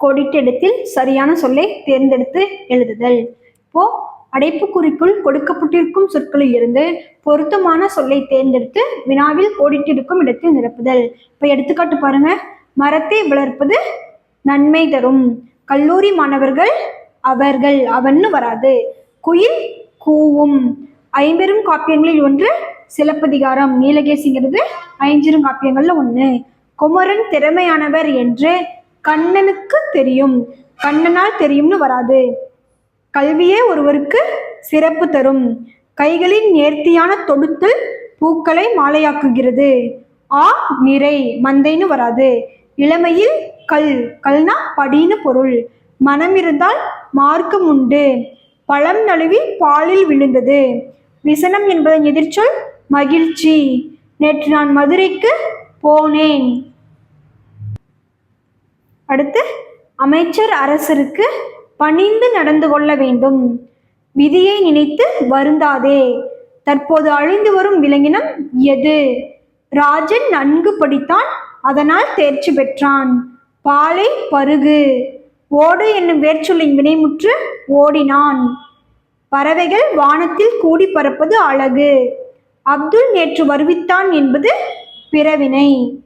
கோடிட்ட இடத்தில் சரியான சொல்லை தேர்ந்தெடுத்து எழுதுதல். இப்போ அடைப்புக்குறிக்குள் கொடுக்கப்பட்டிருக்கும் சொற்களில் இருந்து பொருத்தமான சொல்லை தேர்ந்தெடுத்து வினாவில் கோடிட்டிருக்கும் இடத்தில் நிரப்புதல். இப்போ எடுத்துக்காட்டு பாருங்க. மரத்தை வளர்ப்பது நன்மை தரும். கல்லூரி மாணவர்கள் அவர்கள் அவன்னு வராது. குயில் கூவும். ஐம்பெரும் காப்பியங்களில் ஒன்று சிலப்பதிகாரம். நீலகேசிங்கிறது ஐஞ்சிரும் காப்பியங்கள்ல ஒன்று குமரன் திறமையானவர் என்று கண்ணனுக்கு தெரியும். கண்ணனால் தெரியும்னு வராது. கல்வியே ஒருவருக்கு சிறப்பு தரும். கைகளின் நேர்த்தியான தொடுத்தல் பூக்களை மாலையாக்குகிறது. ஆ நிறை மந்தைன்னு வராது. இளமையில் கல் கல்னா படின்னு பொருள். மனம் இருந்தால் மார்க்கம் உண்டு. பழம் நழுவி பாலில் விழுந்தது. விசனம் என்பதன் எதிர்ச்சொல் மகிழ்ச்சி. நேற்று நான் மதுரைக்கு போனேன். அடுத்து அமைச்சர் அரசருக்கு பணிந்து நடந்து கொள்ள வேண்டும். விதியை நினைத்து வருந்தாதே. தற்போது அழிந்து வரும் விலங்கினம் எது? ராஜன் நன்கு படித்தான் அதனால் தேர்ச்சி பெற்றான். பாலை பருகு. ஓடு என்னும் வேர்ச்சொல்லின் வினைமுற்று ஓடினான். பறவைகள் வானத்தில் கூடி பறப்பது அழகு. அப்துல் நேற்று வருவித்தான் என்பது பிறவினை.